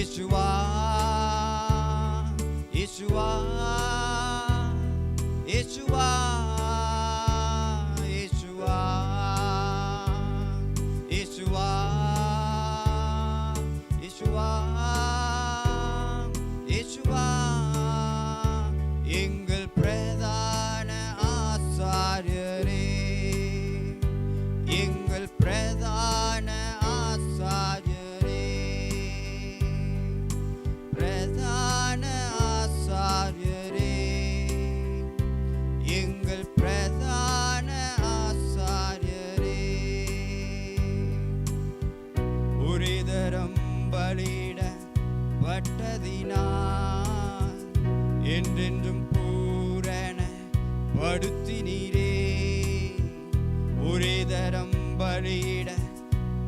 യേശുവാ യേശുവാ.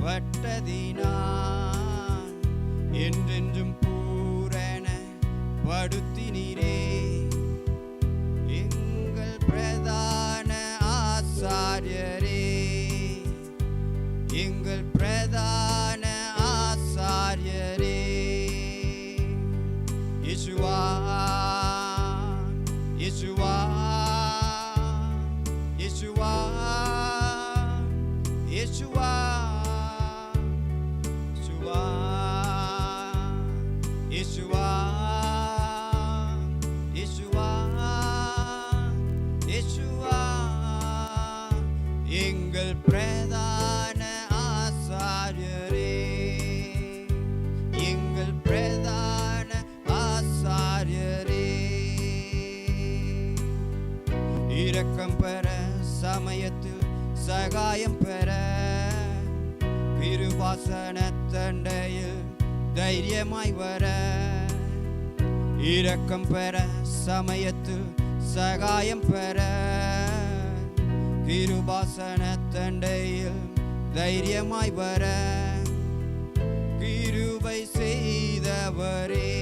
பட்டதினான் என்றென்றும் பூரண படுத்தினீரே. இயக்கம் பெற சமயத்தில் சகாயம் பெற. கிருவாசன தண்டையில் தைரியமாய் வர. இரக்கம் பெற சமயத்தில் சகாயம் பெற. கிருபாசன தண்டையில் தைரியமாய் வர. கிருபை செய்தவரே.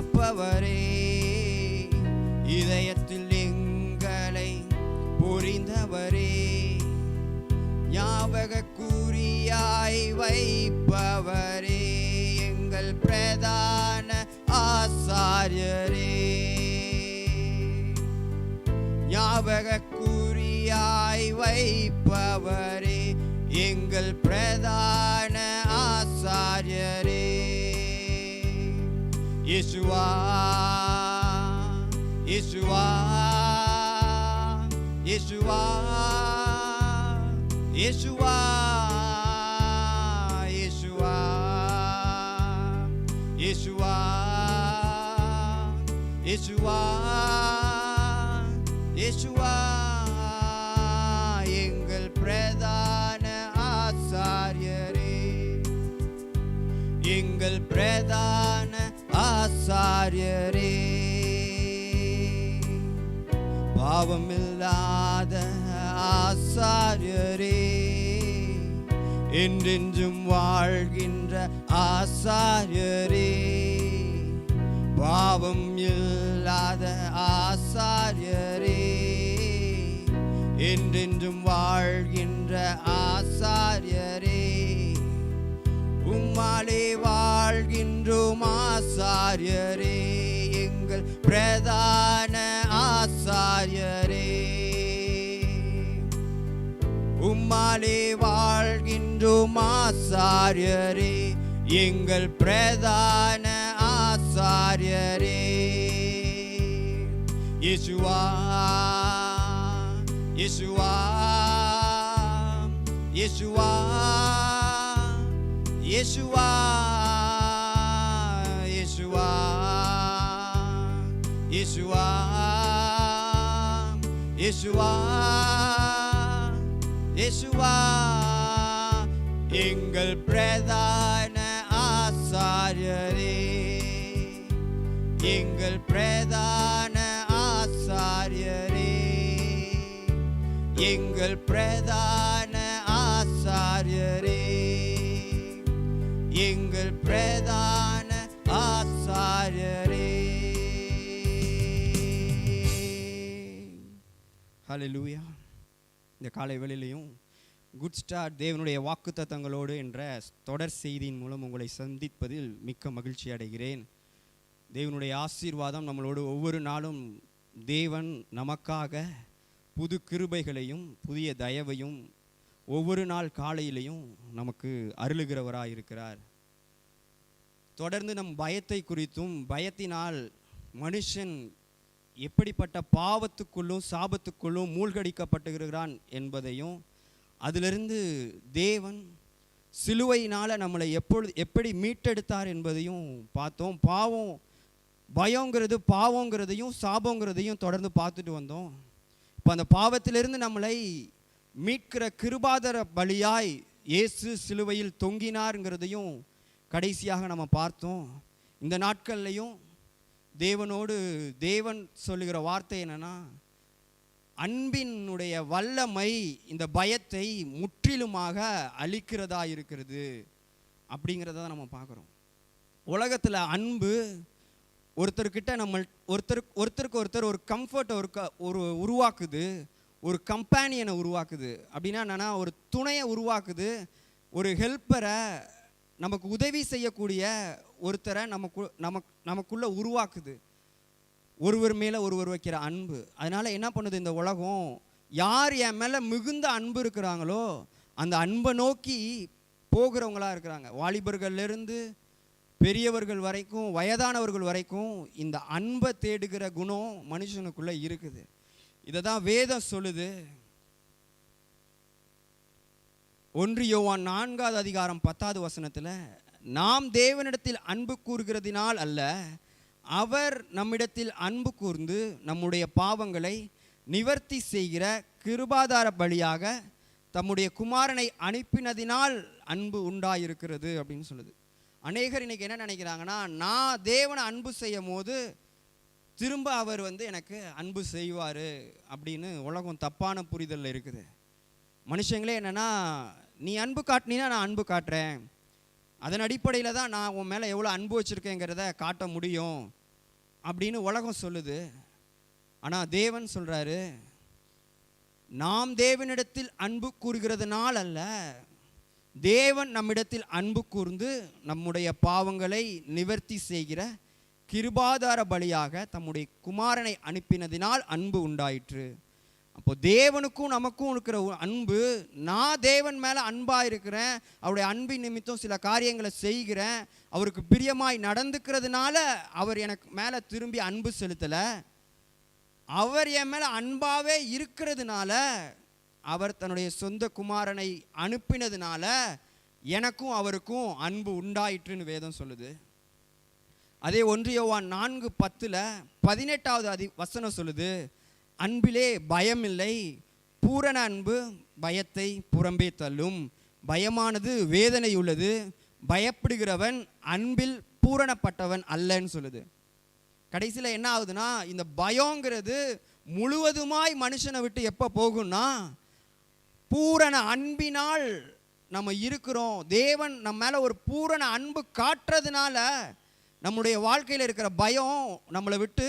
காப்பவரே. இதயத்தில் எங்களை புரிந்தவரே. ஞாபக கூறியாய் வைப்பவரே. எங்கள் பிரதான ஆசாரியரே. ஞாபக கூறியாய் வைப்பவரே. எங்கள் பிரதான இசுவா இசுவா இசுவா இசுவா இசுவா இசுவா இசுவா இசுவா எங்கள் பிரதான ஆசாரியரே எங்கள் பிரதான ஆசாரியரே பாவமில்லாத ஆசாரியரே. என்றென்றும் வாழ்கின்ற ஆசாரியரே. பாவம் இல்லாத ஆசாரியரே. என்றென்றும் வாழ்கின்ற ஆசாரியரே ஆசாரியரே எங்கள் பிரதான ஆசாரியரே. உம்மாலே வாழ்கின்றோம் ஆசாரியரே எங்கள் பிரதான ஆசாரியரே. இசுவா இசுவா இசுவா இசுவா இயேசுவா இயேசுவா இயேசுவா எங்கள் பிரதான ஆசாரியரே எங்கள் பிரதான ஆசாரியரே எங்கள் பிரதான ஹalleluya இந்த காலை வேளையிலையும் குட் ஸ்டார் தேவனுடைய வாக்குத்தத்தங்களோடு என்ற தொடர் செய்தியின் மூலம் உங்களை சந்திப்பதில் மிக்க மகிழ்ச்சி அடைகிறேன். தேவனுடைய ஆசீர்வாதம் நம்மளோடு ஒவ்வொரு நாளும் தேவன் நமக்காக புது கிருபைகளையும் புதிய தயவையும் ஒவ்வொரு நாள் காலையிலையும் நமக்கு அருளுகிறவராக இருக்கிறார் தொடர்ந்து நம் பயத்தை குறித்தும் பயத்தினால் மனுஷன் எப்படிப்பட்ட பாவத்துக்குள்ளும் சாபத்துக்குள்ளும் மூழ்கடிக்கப்பட்டுகிறான் என்பதையும் அதிலிருந்து தேவன் சிலுவையினால் நம்மளை எப்பொழுது எப்படி மீட்டெடுத்தார் என்பதையும் பார்த்தோம். பாவம் பயங்கிறது பாவங்கிறதையும் சாபங்கிறதையும் தொடர்ந்து பார்த்துட்டு வந்தோம். இப்போ அந்த பாவத்திலிருந்து நம்மளை மீட்கிற கிருபாதர பலியாய் இயேசு சிலுவையில் தொங்கினாருங்கிறதையும் கடைசியாக நம்ம பார்த்தோம். இந்த நாட்கள்லையும் தேவனோடு தேவன் சொல்லுகிற வார்த்தை என்னென்னா அன்பினுடைய வல்லமை இந்த பயத்தை முற்றிலுமாக அழிக்கிறதா இருக்கிறது அப்படிங்கிறத தான் நம்ம பார்க்குறோம். உலகத்தில் அன்பு ஒருத்தர்கிட்ட நம்ம ஒருத்தர் ஒருத்தருக்கு ஒருத்தர் ஒரு கம்ஃபர்ட்டை ஒரு க ஒரு உருவாக்குது ஒரு கம்பேனியனை உருவாக்குது. அப்படின்னா என்னென்னா ஒரு துணையை உருவாக்குது ஒரு ஹெல்ப்பரை நமக்கு உதவி செய்யக்கூடிய ஒருத்தரை நமக்கு நமக்கு நமக்குள்ளே உருவாக்குது. ஒருவர் மேலே ஒருவர் வைக்கிற அன்பு. அதனால் என்ன பண்ணுது இந்த உலகம்? யார் என் மேலே மிகுந்த அன்பு இருக்கிறாங்களோ அந்த அன்பை நோக்கி போகிறவங்களா இருக்கிறாங்க. வாலிபர்கள்லேருந்து பெரியவர்கள் வரைக்கும் வயதானவர்கள் வரைக்கும் இந்த அன்பை தேடுகிற குணம் மனுஷனுக்குள்ளே இருக்குது. இதை தான் வேதம் சொல்லுது. ஒன்று யோவான் நான்காவது அதிகாரம் பத்தாவது வசனத்தில் நாம் தேவனிடத்தில் அன்பு கூறுகிறதினால் அல்ல அவர் நம்மிடத்தில் அன்பு கூர்ந்து நம்முடைய பாவங்களை நிவர்த்தி செய்கிற கிருபாதார பலியாக தம்முடைய குமாரனை அனுப்பினதினால் அன்பு உண்டாயிருக்கிறது அப்படின்னு சொல்லுது. அநேகர் இன்னைக்கு என்ன நினைக்கிறாங்கன்னா நான் தேவனை அன்பு செய்யும் போது திரும்ப அவர் வந்து எனக்கு அன்பு செய்வார் அப்படின்னு உலகம் தப்பான புரிதலில் இருக்குது. மனுஷங்களே என்னன்னா நீ அன்பு காட்டினீன்னா நான் அன்பு காட்டுறேன். அதன் அடிப்படையில் தான் நான் உன் மேலே எவ்வளோ அன்பு வச்சுருக்கேங்கிறத காட்ட முடியும் அப்படின்னு உலகம் சொல்லுது. ஆனால் தேவன் சொல்கிறாரு நாம் தேவனிடத்தில் அன்பு கூறுகிறதுனால் அல்ல தேவன் நம்மிடத்தில் அன்பு கூர்ந்து நம்முடைய பாவங்களை நிவர்த்தி செய்கிற கிருபாதார பலியாக தம்முடைய குமாரனை அனுப்பினதினால் அன்பு உண்டாயிற்று. அப்போ தேவனுக்கும் நமக்கும் இருக்கிற அன்பு நான் தேவன் மேலே அன்பாக இருக்கிறேன் அவருடைய அன்பின் நிமித்தம் சில காரியங்களை செய்கிறேன் அவருக்கு பிரியமாய் நடந்துக்கிறதுனால அவர் எனக்கு மேலே திரும்பி அன்பு செலுத்தலை. அவர் என் மேலே அன்பாகவே இருக்கிறதுனால அவர் தன்னுடைய சொந்த குமாரனை அனுப்பினதுனால எனக்கும் அவருக்கும் அன்பு உண்டாயிற்றுன்னு வேதம் சொல்லுது. அதே ஒன்றியவான் நான்கு பத்தில் பதினெட்டாவது அதி வசனம் சொல்லுது. அன்பிலே பயமில்லை. பூரண அன்பு பயத்தை புறம்பே தள்ளும். பயமானது வேதனை உள்ளது. பயப்படுகிறவன் அன்பில் பூரணப்பட்டவன் அல்லன்னு சொல்லுது. கடைசியில் என்ன ஆகுதுன்னா இந்த பயங்கிறது முழுவதுமாய் மனுஷனை விட்டு எப்போ போகும்னா பூரண அன்பினால் நம்ம இருக்கிறோம். தேவன் நம்ம மேலே ஒரு பூரண அன்பு காட்டுறதுனால நம்முடைய வாழ்க்கையில் இருக்கிற பயம் நம்மளை விட்டு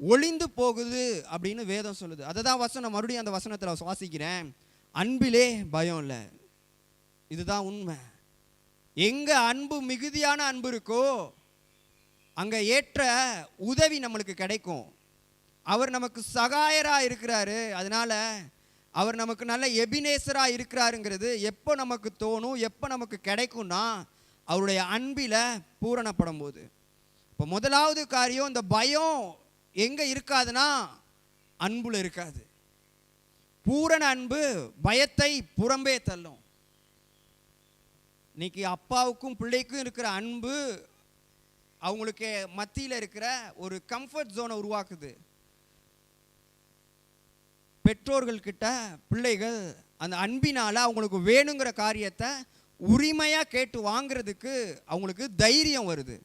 ஒளிந்து போகுது அப்படின்னு வேதம் சொல்லுது. அதை தான் வசனம். மறுபடியும் அந்த வசனத்தில் சுவாசிக்கிறேன். அன்பிலே பயம் இல்லை. இதுதான் உண்மை. எங்கே அன்பு மிகுதியான அன்பு இருக்கோ அங்கே ஏற்ற உதவி நம்மளுக்கு கிடைக்கும். அவர் நமக்கு சகாயராக இருக்கிறாரு. அதனால அவர் நமக்கு நல்ல எபினேசராக இருக்கிறாருங்கிறது எப்போ நமக்கு தோணும் எப்போ நமக்கு கிடைக்கும்னா அவருடைய அன்பில் பூரணப்படும் போது இப்போ முதலாவது காரியம் இந்த பயம் எங்கே இருக்காதுன்னா அன்புல இருக்காது. பூரண அன்பு பயத்தை புறம்பே தள்ளும். இன்னைக்கு அப்பாவுக்கும் பிள்ளைக்கும் இருக்கிற அன்பு அவங்களுக்கு மத்தியில் இருக்கிற ஒரு கம்ஃபர்ட் ஜோனை உருவாக்குது. பெற்றோர்கள் கிட்ட பிள்ளைகள் அந்த அன்பினால அவங்களுக்கு வேணுங்கிற காரியத்தை உரிமையாக கேட்டு வாங்குறதுக்கு அவங்களுக்கு தைரியம் வருது.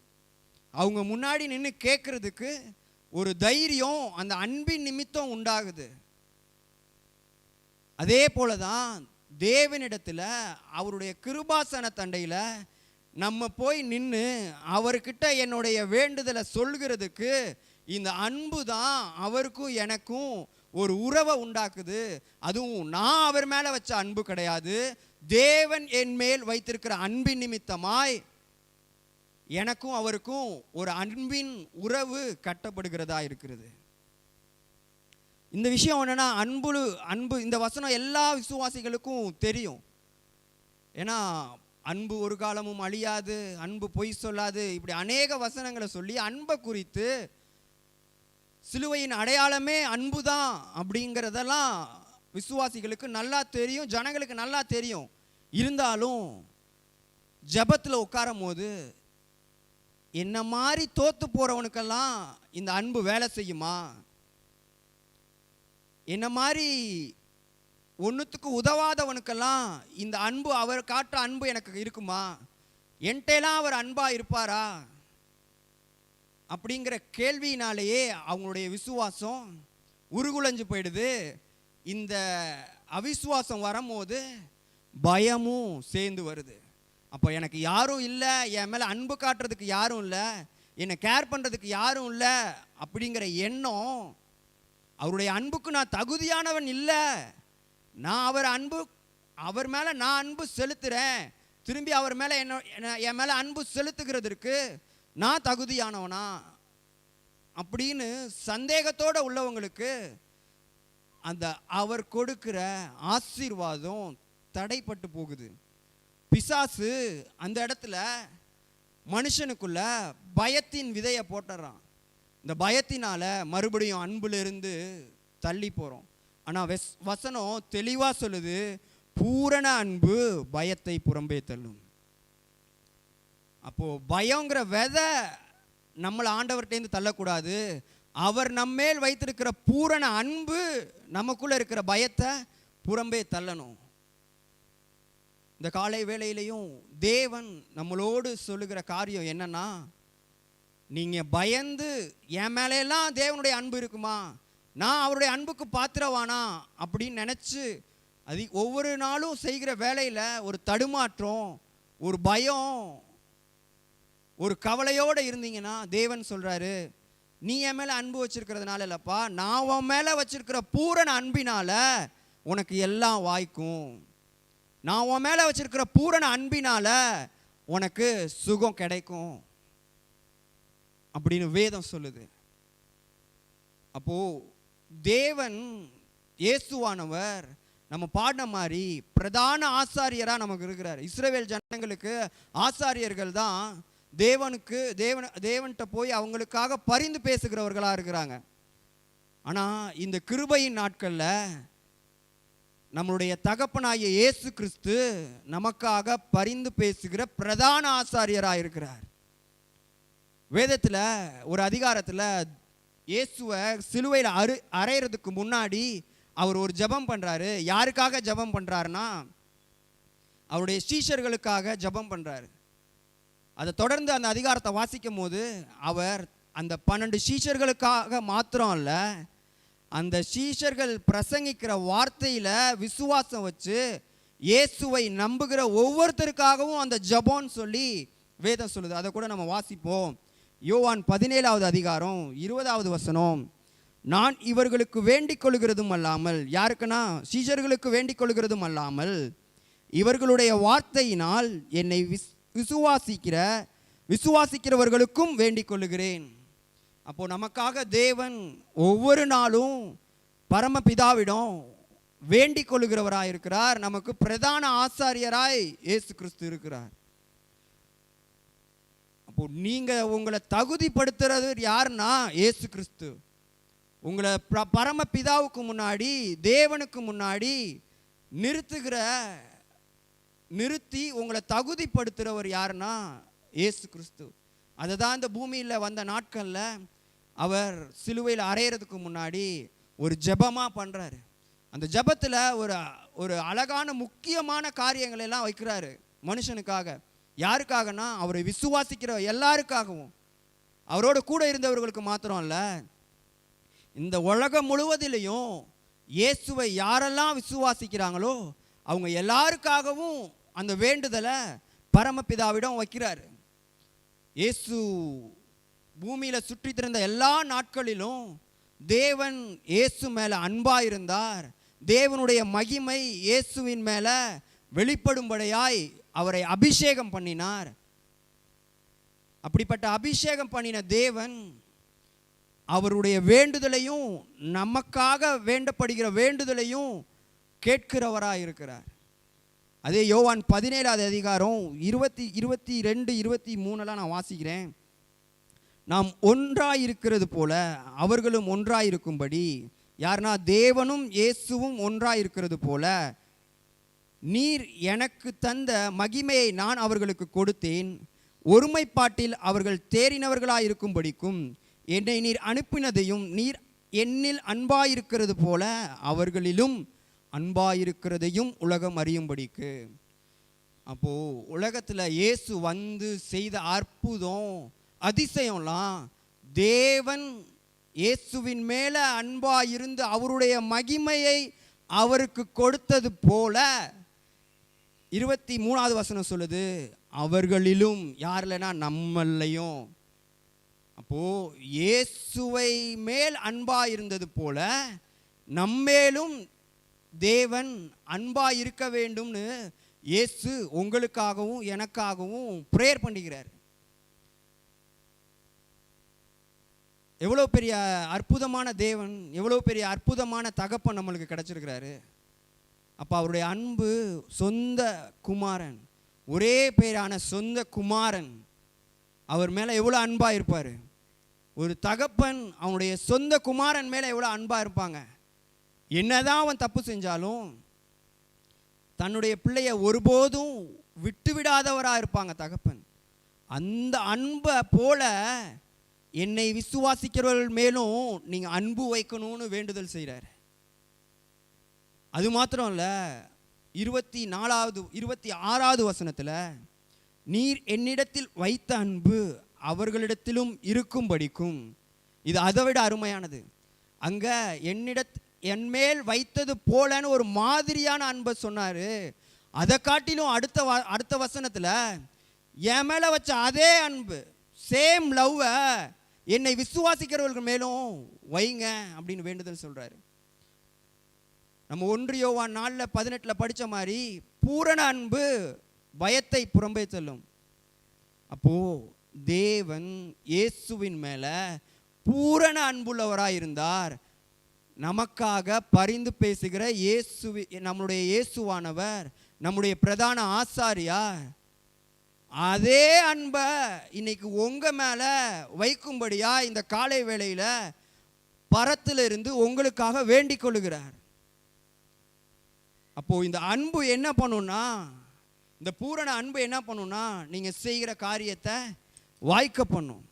அவங்க முன்னாடி நின்று கேட்குறதுக்கு ஒரு தைரியம் அந்த அன்பின் நிமித்தம் உண்டாகுது. அதே போல தான் தேவனிடத்தில் அவருடைய கிருபாசன தண்டையில் நம்ம போய் நின்று அவர்கிட்ட என்னுடைய வேண்டுதலை சொல்கிறதுக்கு இந்த அன்பு தான் அவருக்கும் எனக்கும் ஒரு உறவை உண்டாக்குது. அதுவும் நான் அவர் மேலே வச்ச அன்பு கிடையாது. தேவன் என் மேல் வைத்திருக்கிற அன்பின் நிமித்தமாய் எனக்கும் அவருக்கும் ஒரு அன்பின் உறவு கட்டப்படுகிறதா இருக்கிறது. இந்த விஷயம் என்னன்னா அன்பு அன்பு இந்த வசனம் எல்லா விசுவாசிகளுக்கும் தெரியும். ஏன்னா அன்பு ஒரு காலமும் அழியாது அன்பு பொய் சொல்லாது இப்படி அநேக வசனங்களை சொல்லி அன்பை குறித்து சிலுவையின் அடையாளமே அன்பு தான் அப்படிங்கிறதெல்லாம் விசுவாசிகளுக்கு நல்லா தெரியும் ஜனங்களுக்கு நல்லா தெரியும். இருந்தாலும் ஜபத்தில் உட்காரும் போது என்ன மாதிரி தோத்து போகிறவனுக்கெல்லாம் இந்த அன்பு வேலை செய்யுமா? என்ன மாதிரி ஒன்றுத்துக்கு உதவாதவனுக்கெல்லாம் இந்த அன்பு அவர் காட்டுற அன்பு எனக்கு இருக்குமா? என்கிட்டலாம் அவர் அன்பாக இருப்பாரா? அப்படிங்கிற கேள்வியினாலேயே அவங்களுடைய விசுவாசம் உருகுலைஞ்சு போயிடுது. இந்த அவிசுவாசம் வரும்போது பயமும் சேர்ந்து வருது. அப்போ எனக்கு யாரும் இல்லை என் மேலே அன்பு காட்டுறதுக்கு யாரும் இல்லை என்னை கேர் பண்ணுறதுக்கு யாரும் இல்லை அப்படிங்கிற எண்ணம் அவருடைய அன்புக்கு நான் தகுதியானவன் இல்லை. நான் அவர் அன்பு அவர் மேலே நான் அன்பு செலுத்துகிறேன் திரும்பி அவர் மேலே என்ன என் மேலே அன்பு செலுத்துகிறதற்கு நான் தகுதியானவனா? அப்படின்னு சந்தேகத்தோடு உள்ளவங்களுக்கு அந்த அவர் கொடுக்கிற ஆசீர்வாதம் தடைப்பட்டு போகுது. பிசாசு அந்த இடத்துல மனுஷனுக்குள்ள பயத்தின் விதையை போட்டுறான். இந்த பயத்தினால மறுபடியும் அன்புலேருந்து தள்ளி போகிறோம் ஆனால் வெஸ் வசனம் தெளிவாக சொல்லுது பூரண அன்பு பயத்தை புறம்பே தள்ளும். அப்போது பயங்கிற விதை நம்மளை ஆண்டவர்கிட்டேருந்து தள்ளக்கூடாது. அவர் நம்மேல் வைத்திருக்கிற பூரண அன்பு நமக்குள்ளே இருக்கிற பயத்தை புறம்பே தள்ளணும். இந்த காலை வேளையிலையும் தேவன் நம்மளோடு சொல்லுகிற காரியம் என்னன்னா நீங்கள் பயந்து என் மேலையெல்லாம் தேவனுடைய அன்பு இருக்குமா? நான் அவருடைய அன்புக்கு பாத்திரவானா? அப்படின்னு நினச்சி அது ஒவ்வொரு நாளும் செய்கிற வேலையில் ஒரு தடுமாற்றம் ஒரு பயம் ஒரு கவலையோடு இருந்தீங்கன்னா தேவன் சொல்கிறாரு நீ என் மேலே அன்பு வச்சுருக்கிறதுனால இல்லைப்பா நான் உன் மேலே வச்சுருக்கிற பூரண அன்பினால் உனக்கு எல்லாம் வாய்க்கும். நான் உன் மேலே வச்சிருக்கிற பூரண அன்பினால் உனக்கு சுகம் கிடைக்கும். அப்படின்னு வேதம் சொல்லுது. அப்போது தேவன் இயேசுவானவர் நம்ம பாடின மாதிரி பிரதான ஆசாரியராக நமக்கு இருக்கிறார். இஸ்ரேவேல் ஜனங்களுக்கு ஆசாரியர்கள் தான் தேவனுக்கு தேவன் தேவன்கிட்ட போய் அவங்களுக்காக பரிந்து பேசுகிறவர்களாக இருக்கிறாங்க. ஆனால் இந்த கிருபையின் நாட்களில் நம்மளுடைய தகப்பனாகிய இயேசு கிறிஸ்து நமக்காக பரிந்து பேசுகிற பிரதான ஆசாரியராக இருக்கிறார். வேதத்தில் ஒரு அதிகாரத்தில் இயேசுவை சிலுவையில் அறு அறையிறதுக்கு முன்னாடி அவர் ஒரு ஜெபம் பண்ணுறாரு யாருக்காக ஜெபம் பண்ணுறாருன்னா அவருடைய ஸ்ரீஷர்களுக்காக ஜெபம் பண்ணுறாரு அதை தொடர்ந்து அந்த அதிகாரத்தை வாசிக்கும் போது அவர் அந்த பன்னெண்டு ஸ்ரீஷர்களுக்காக மாத்திரம் அல்ல அந்த சீஷர்கள் பிரசங்கிக்கிற வார்த்தையில் விசுவாசம் வச்சு இயேசுவை நம்புகிற ஒவ்வொருத்தருக்காகவும் அந்த ஜெபம்னு சொல்லி வேதம் சொல்லுது. அதை கூட நம்ம வாசிப்போம். யோவான் பதினேழாவது அதிகாரம் இருபதாவது வசனம். நான் இவர்களுக்கு வேண்டிக் கொள்கிறதும் அல்லாமல் யாருக்குன்னா? சீஷர்களுக்கு வேண்டிக் கொள்கிறதும் அல்லாமல் இவர்களுடைய வார்த்தையினால் என்னை விஸ் விசுவாசிக்கிற விசுவாசிக்கிறவர்களுக்கும் வேண்டிக் கொள்ளுகிறேன். அப்போது நமக்காக தேவன் ஒவ்வொரு நாளும் பரமபிதாவிடம் வேண்டிக் கொள்ளுகிறவராய் இருக்கிறார். நமக்கு பிரதான ஆசாரியராய் இயேசு கிறிஸ்து இருக்கிறார். அப்போ நீங்கள் உங்களை தகுதிப்படுத்துறது யாருன்னா இயேசு கிறிஸ்து. உங்களை பரமபிதாவுக்கு முன்னாடி தேவனுக்கு முன்னாடி நிறுத்துகிற நிறுத்தி உங்களை தகுதிப்படுத்துகிறவர் யாருன்னா இயேசு கிறிஸ்து. அதை தான் இந்த பூமியில் வந்த நாட்களில் அவர் சிலுவையில் அறையிறதுக்கு முன்னாடி ஒரு ஜெபமாக பண்ணுறாரு அந்த ஜெபத்தில் ஒரு ஒரு அழகான முக்கியமான காரியங்களை எல்லாம் வைக்கிறாரு மனுஷனுக்காக. யாருக்காகனா? அவரை விசுவாசிக்கிற எல்லாருக்காகவும். அவரோட கூட இருந்தவர்களுக்கு மாத்திரம் இல்லை இந்த உலகம் முழுவதிலையும் இயேசுவை யாரெல்லாம் விசுவாசிக்கிறாங்களோ அவங்க எல்லாருக்காகவும் அந்த வேண்டுதலை பரமபிதாவிடம் வைக்கிறாரு. இயேசு பூமியில் சுற்றி திறந்த எல்லா நாட்களிலும் தேவன் இயேசு மேலே அன்பாக இருந்தார். தேவனுடைய மகிமை இயேசுவின் மேலே வெளிப்படும்படியாய் அவரை அபிஷேகம் பண்ணினார். அப்படிப்பட்ட அபிஷேகம் பண்ணின தேவன் அவருடைய வேண்டுதலையும் நமக்காக வேண்டப்படுகிற வேண்டுதலையும் கேட்கிறவராக இருக்கிறார். அதே யோவான் பதினேழாவது அதிகாரம் இருபத்தி இருபத்தி ரெண்டு இருபத்தி மூணுலாம் நான் வாசிக்கிறேன். நாம் ஒன்றாயிருக்கிறது போல அவர்களும் ஒன்றாயிருக்கும்படி யார்னா தேவனும் இயேசுவும் ஒன்றாயிருக்கிறது போல நீர் எனக்கு தந்த மகிமையை நான் அவர்களுக்கு கொடுத்தேன். ஒருமைப்பாட்டில் அவர்கள் தேறினவர்களாயிருக்கும்படிக்கும் என்னை நீர் அனுப்பினதையும் நீர் என்னில் அன்பாயிருக்கிறது போல அவர்களிலும் அன்பாயிருக்கிறதையும் உலகம் அறியும்படிக்கு. அப்போ உலகத்துல இயேசு வந்து செய்த அற்புதம் அதிசயம்லாம் தேவன் இயேசுவின் மேலே அன்பாக இருந்து அவருடைய மகிமையை அவருக்கு கொடுத்தது போல இருபத்தி மூணாவது வசனம் சொல்லுது அவர்களிலும் யாரில்னா நம்மளையும். அப்போ இயேசுவை மேல் அன்பா இருந்தது போல நம்மேலும் தேவன் அன்பா இருக்க வேண்டும்னு இயேசு உங்களுக்காகவும் எனக்காகவும் ப்ரேயர் பண்ணிக்கிறார் எவ்வளோ பெரிய அற்புதமான தேவன் எவ்வளோ பெரிய அற்புதமான தகப்பன் நம்மளுக்கு கிடைச்சிருக்கிறாரு. அப்போ அவருடைய அன்பு சொந்த குமாரன் ஒரே பேரான சொந்த குமாரன் அவர் மேலே எவ்வளோ அன்பாக இருப்பார்? ஒரு தகப்பன் அவனுடைய சொந்த குமாரன் மேலே எவ்வளோ அன்பாக இருப்பாங்க? என்னதான் அவன் தப்பு செஞ்சாலும் தன்னுடைய பிள்ளைய ஒருபோதும் விட்டு விடாதவராக இருப்பாங்க தகப்பன். அந்த அன்பை போல என்னை விசுவாசிக்கிறவர்கள் மேலும் நீங்கள் அன்பு வைக்கணும்னு வேண்டுதல் செய்கிறார் அது மாத்திரம் இல்லை இருபத்தி நாலாவது இருபத்தி ஆறாவது வசனத்தில் நீர் என்னிடத்தில் வைத்த அன்பு அவர்களிடத்திலும் இருக்கும்படிக்கும். இது அதை விட அருமையானது. அங்கே என்னிட என்மேல் வைத்தது போலன்னு ஒரு மாதிரியான அன்பை சொன்னார். அதை காட்டிலும் அடுத்த வ அடுத்த வசனத்தில் என் மேலே வச்ச அதே அன்பு சேம் லவ்வை என்னை விசுவாசிக்கிறவர்கள் மேலும் வைங்க அப்படின்னு வேண்டுதல் சொல்கிறாரு நம்ம ஒன்றியோவா நாளில் பதினெட்டில் படித்த மாதிரி பூரண அன்பு பயத்தை புறம்பே செல்லும். அப்போ தேவன் இயேசுவின் மேலே பூரண அன்புள்ளவராக இருந்தார். நமக்காக பரிந்து பேசுகிற இயேசுவி நம்முடைய இயேசுவானவர் நம்முடைய பிரதான ஆசாரியார் அதே அன்பை இன்னைக்கு உங்கள் மேலே வைக்கும்படியாக இந்த காலை வேளையில் பரத்திலிருந்து உங்களுக்காக வேண்டிக் கொள்ளுகிறார். அப்போது இந்த அன்பு என்ன பண்ணுன்னா இந்த பூரண அன்பு என்ன பண்ணுன்னா நீங்கள் செய்கிற காரியத்தை வாய்க்க பண்ணும்.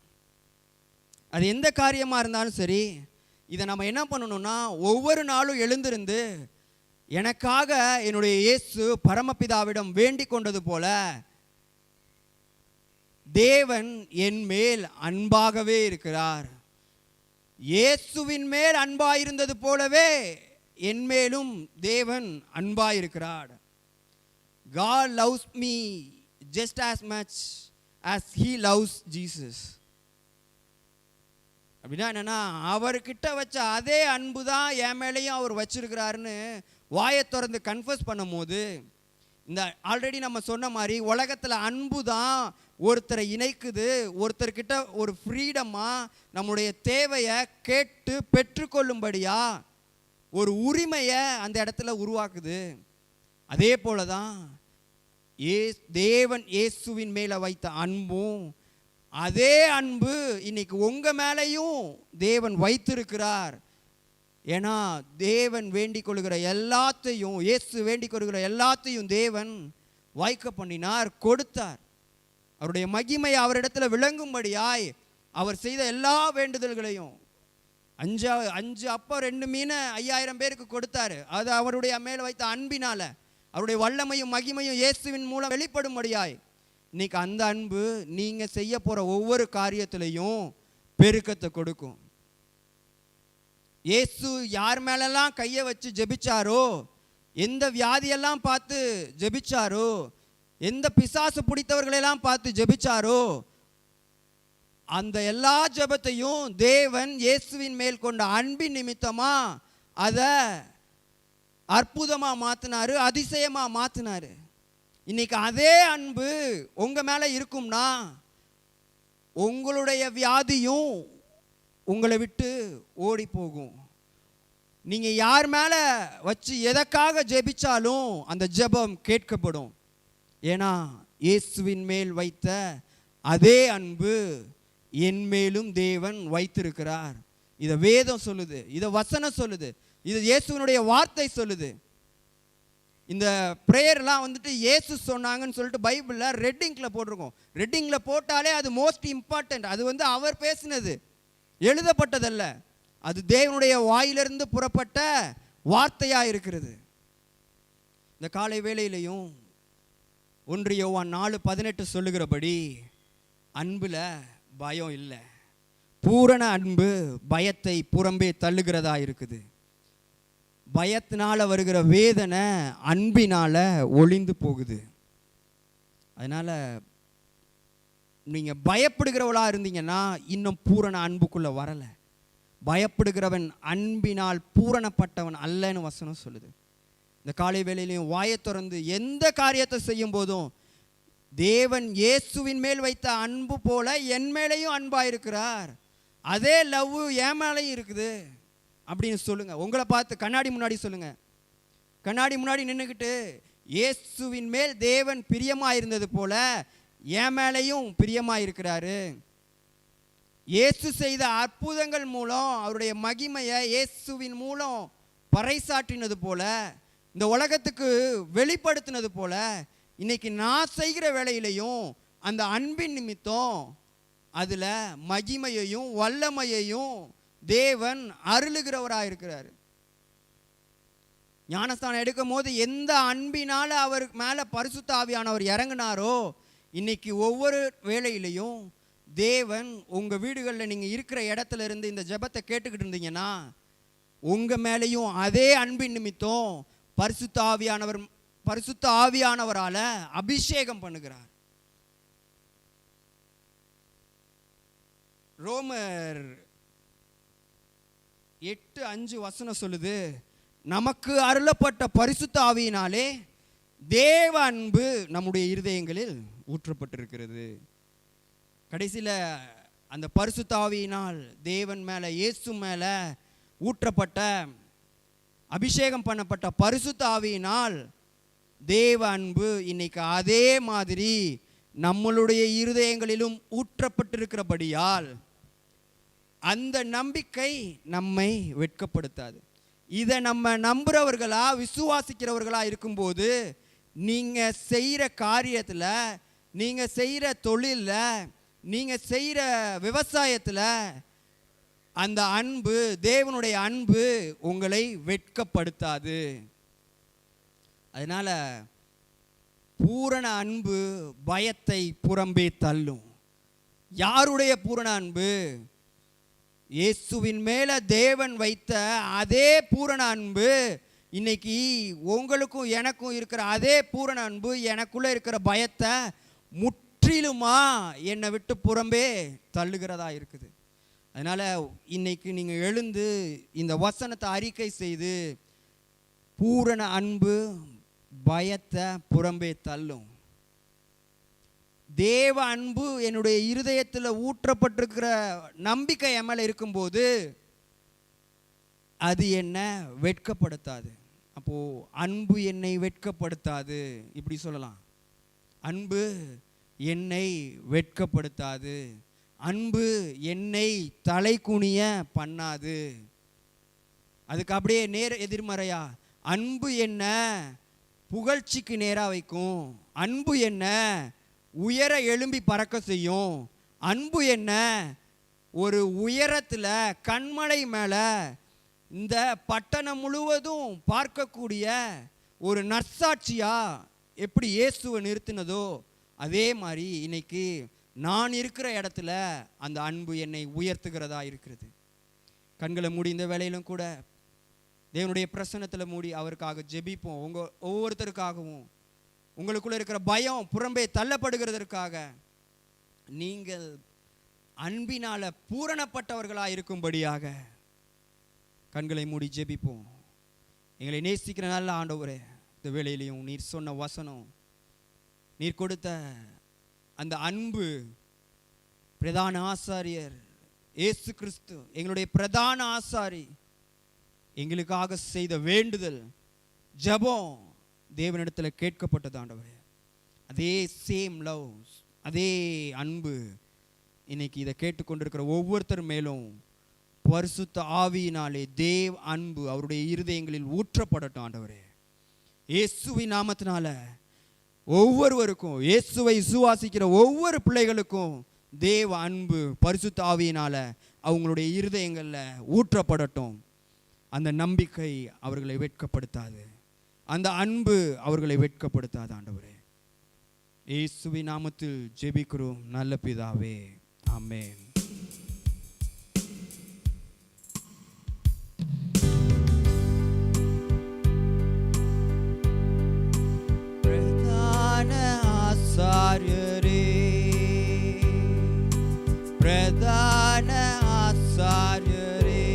அது எந்த காரியமாக இருந்தாலும் சரி இதை நம்ம என்ன பண்ணணும்னா ஒவ்வொரு நாளும் எழுந்திருந்து எனக்காக என்னுடைய இயேசு பரமபிதாவிடம் வேண்டிக் கொண்டது போல தேவன் என் மேல் அன்பாகவே இருக்கிறார். இயேசுவின் மேல் அன்பாயிருந்தது போலவே என் மேலும் தேவன் அன்பாயிருக்கிறார். God loves me just as much as he loves Jesus அப்படின்னா என்னன்னா அவர்கிட்ட வச்ச அதே அன்பு தான் என் மேலேயும் அவர் வச்சிருக்கிறாருன்னு வாயை திறந்து கன்ஃபர்ஸ் பண்ணும் போது இந்த ஆல்ரெடி நம்ம சொன்ன மாதிரி உலகத்தில் அன்பு தான் ஒருத்தரை இணைக்குது ஒருத்தர்கிட்ட ஒரு ஃப்ரீடமாக நம்முடைய தேவையை கேட்டு பெற்றுக்கொள்ளும்படியா ஒரு உரிமையை அந்த இடத்துல உருவாக்குது. அதே போல தான் ஏ தேவன் இயேசுவின் மேலே வைத்த அன்பும் அதே அன்பு இன்னைக்கு உங்கள் மேலேயும் தேவன் வைத்திருக்கிறார். ஏன்னா தேவன் வேண்டிக் கொள்கிற எல்லாத்தையும் இயேசு வேண்டிக் கொள்கிற எல்லாத்தையும் தேவன் வாய்க்க பண்ணினார் கொடுத்தார். அவருடைய மகிமை அவரிடத்துல விளங்கும்படியாய் அவர் செய்த எல்லா வேண்டுதல்களையும் அஞ்சு அஞ்சு அப்போ ரெண்டு மீனை ஐயாயிரம் பேருக்கு கொடுத்தாரு. அது அவருடைய மேலே வைத்த அன்பினால அவருடைய வல்லமையும் மகிமையும் இயேசுவின் மூலம் வெளிப்படும்படியாய் இன்னைக்கு அந்த அன்பு நீங்கள் செய்ய போற ஒவ்வொரு காரியத்திலையும் பெருக்கத்தை கொடுக்கும். இயேசு யார் மேலெல்லாம் கையை வச்சு ஜெபிச்சாரோ எந்த வியாதியெல்லாம் பார்த்து ஜெபிச்சாரோ எந்த பிசாசு பிடித்தவர்களெல்லாம் பார்த்து ஜெபிச்சாரோ அந்த எல்லா ஜெபத்தையும் தேவன் இயேசுவின் மேல் கொண்ட அன்பின் நிமித்தமாக அதை அற்புதமாக மாற்றினாரு அதிசயமாக மாற்றினாரு இன்னைக்கு அதே அன்பு உங்க மேலே இருக்கும்னா உங்களுடைய வியாதியும் உங்களை விட்டு ஓடி போகும் நீங்கள் யார் மேலே வச்சு எதற்காக ஜெபிச்சாலும் அந்த ஜெபம் கேட்கப்படும். ஏன்னா இயேசுவின் மேல் வைத்த அதே அன்பு என் மேலும் தேவன் வைத்திருக்கிறார். இதை வேதம் சொல்லுது இதை வசனம் சொல்லுது இது இயேசுவினுடைய வார்த்தை சொல்லுது. இந்த ப்ரேயர்லாம் வந்துட்டு இயேசு சொன்னாங்கன்னு சொல்லிட்டு பைபிளில் ரெட்டிங்கில் போட்டிருக்கோம். ரெட்டிங்கில் போட்டாலே அது மோஸ்ட் இம்பார்ட்டண்ட் அது வந்து அவர் பேசினது. எழுதப்பட்டதல்ல. அது தேவனுடைய வாயிலிருந்து புறப்பட்ட வார்த்தையாக இருக்கிறது. இந்த காலை வேளையிலையும் ஒன்று நாலு பதினெட்டு சொல்லுகிறபடி அன்பில் பயம் இல்லை. பூரண அன்பு பயத்தை புறம்பே தள்ளுகிறதா இருக்குது. பயத்தினால் வருகிற வேதனை அன்பினால் ஒளிந்து போகுது. அதனால் நீங்கள் பயப்படுகிறவளாக இருந்தீங்கன்னா இன்னும் பூரண அன்புக்குள்ளே வரலை. பயப்படுகிறவன் அன்பினால் பூரணப்பட்டவன் அல்லன்னு வசனம் சொல்லுது. இந்த காலை வேளையிலையும் வாயை திறந்து எந்த காரியத்தை செய்யும் போதும் தேவன் இயேசுவின் மேல் வைத்த அன்பு போல என் மேலேயும் அன்பாக இருக்கிறார் அதே லவ் என் மேலேயும் இருக்குது அப்படின்னு சொல்லுங்க. உங்களை பார்த்து கண்ணாடி முன்னாடி சொல்லுங்க. கண்ணாடி முன்னாடி நின்றுக்கிட்டு இயேசுவின் மேல் தேவன் பிரியமாக இருந்தது போல என் மேலேயும் பிரியமா இருக்கிறாரு இயேசு செய்த அற்புதங்கள் மூலம் அவருடைய மகிமையை இயேசுவின் மூலம் பறைசாற்றினது போல இந்த உலகத்துக்கு வெளிப்படுத்தினது போல இன்னைக்கு நான் செய்கிற வேலையிலையும் அந்த அன்பின் நிமித்தம் அதில் மகிமையையும் வல்லமையையும் தேவன் அருளுகிறவராக இருக்கிறார் ஞானஸ்தானம் எடுக்கும் போது எந்த அன்பினால் அவர் மேலே பரிசுத்தாவியானவர் இறங்கினாரோ இறங்குனாரோ இன்னைக்கு ஒவ்வொரு வேலையிலையும் தேவன் உங்கள் வீடுகளில் நீங்கள் இருக்கிற இடத்துல இருந்து இந்த ஜெபத்தை கேட்டுக்கிட்டு இருந்தீங்கன்னா உங்கள் மேலேயும் அதே அன்பின் நிமித்தம் பரிசுத்த ஆவியானவர் பரிசுத்த ஆவியானவரால அபிஷேகம் பண்ணுகிறார். ரோமர் எட்டு அஞ்சு வசனம் சொல்லுது நமக்கு அருளப்பட்ட பரிசுத்த ஆவியினாலே தேவ அன்பு நம்முடைய இருதயங்களில் ஊற்றப்பட்டிருக்கிறது. கடைசியில் அந்த பரிசு தாவியினால் தேவன் மேலே இயேசு மேலே ஊற்றப்பட்ட அபிஷேகம் பண்ணப்பட்ட பரிசுத்த தாவியினால் தேவ அன்பு இன்னைக்கு அதே மாதிரி நம்மளுடைய இருதயங்களிலும் ஊற்றப்பட்டிருக்கிறபடியால் அந்த நம்பிக்கை நம்மை வெட்கப்படுத்தாது. இதை நம்ம நம்புறவர்களா விசுவாசிக்கிறவர்களா இருக்கும்போது நீங்க செய்கிற காரியத்தில் நீங்க செய்கிற தொழிலில் நீங்கள் செய்கிற விவசாயத்தில் அந்த அன்பு தேவனுடைய அன்பு உங்களை வெட்கப்படுத்தாது. அதனால பூரண அன்பு பயத்தை புறம்பே தள்ளும். யாருடைய பூரண அன்பு? இயேசுவின் மேலே தேவன் வைத்த அதே பூரண அன்பு இன்னைக்கு உங்களுக்கும் எனக்கும் இருக்கிற அதே பூரண அன்பு எனக்குள்ளே இருக்கிற பயத்தை முற்றிலுமா என்னை விட்டு புறம்பே தள்ளுகிறதா இருக்குது. அதனால இன்னைக்கு நீங்கள் எழுந்து இந்த வசனத்தை அறிக்கை செய்து பூரண அன்பு பயத்தை புறம்பே தள்ளும். தேவ அன்பு என்னுடைய இருதயத்தில் ஊற்றப்பட்டிருக்கிற நம்பிக்கை எமல் இருக்கும்போது அது என்ன வெட்கப்படுத்தாது. அப்போ அன்பு என்னை வெட்கப்படுத்தாது. இப்படி சொல்லலாம். அன்பு என்னை வெட்கப்படுத்தாது. அன்பு என்னை தலை குனிய பண்ணாது. அதுக்கு அப்படியே நேர் எதிர்மறையா? அன்பு என்ன புகழ்ச்சிக்கு நேராக வைக்கும். அன்பு என்ன உயர எழும்பி பறக்க செய்யும். அன்பு என்ன ஒரு உயரத்தில் கண்மலை மேலே இந்த பட்டணம் முழுவதும் பார்க்கக்கூடிய ஒரு நற்சாட்சியாக எப்படி இயேசுவை நிறுத்தினதோ அதே மாதிரி இன்னைக்கு நான் இருக்கிற இடத்துல அந்த அன்பு என்னை உயர்த்துகிறதா இருக்கிறது. கண்களை மூடி இந்த வேலையிலும் கூட. தேவனுடைய பிரசன்னத்தில் மூடி அவருக்காக ஜெபிப்போம். உங்கள் ஒவ்வொருத்தருக்காகவும். உங்களுக்குள்ளே இருக்கிற பயம் புறம்பே தள்ளப்படுகிறதற்காக நீங்கள் அன்பினால் பூரணப்பட்டவர்களாக இருக்கும்படியாக கண்களை மூடி ஜெபிப்போம். எங்களை நேசிக்கிற நல்ல ஆண்டவரே இந்த வேலையிலையும் நீர் சொன்ன வசனம் நீர் கொடுத்த அந்த அன்பு பிரதான ஆசாரியர் இயேசு கிறிஸ்து எங்களுடைய பிரதான ஆசாரி எங்களுக்காக செய்த வேண்டுதல் ஜெபம் தேவனிடத்தில் கேட்கப்பட்டது ஆண்டவரே. அதே சேம் லவ் அதே அன்பு. இன்னைக்கு இதை கேட்டுக்கொண்டிருக்கிற ஒவ்வொருத்தர் மேலும் பரிசுத்த ஆவியினாலே தேவ் அன்பு அவருடைய இருதயங்களில் ஊற்றப்படட்டும் ஆண்டவரே. இயேசுவின் நாமத்தினால ஒவ்வொருவருக்கும் இயேசுவை விசுவாசிக்கிற ஒவ்வொரு பிள்ளைகளுக்கும் தேவ அன்பு பரிசுத்த தாவியினால் அவங்களுடைய இருதயங்களில் ஊற்றப்படட்டும். அந்த நம்பிக்கை அவர்களை வெட்கப்படுத்தாது. அந்த அன்பு அவர்களை வெட்கப்படுத்தாது ஆண்டவரே. இயேசுவி நாமத்தில் ஜெபிக்கிறோம். நல்ல பிதாவே. ஆமென். பிரதான ஆசாரியரே. பிரதான ஆசாரியரே.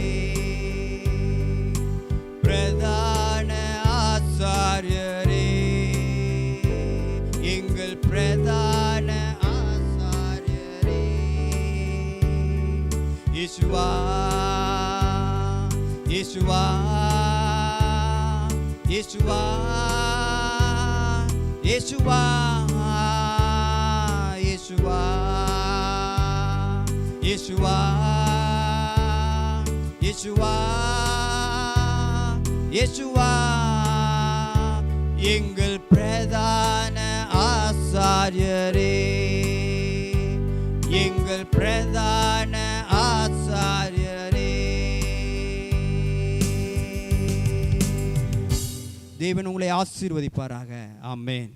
பிரதான ஆசாரியரே. எங்கள் பிரதான ஆசாரியரே. இயேசுவா இயேசுவா இயேசுவா. இயேசுவா இயேசுவா இயேசுவா இயேசுவா இயேசுவா. எங்கள் பிரதான ஆசாரியரே எங்கள் பிரதான ஆசாரியரே. தேவன் உங்களை ஆசீர்வதிப்பாராக. ஆமேன்.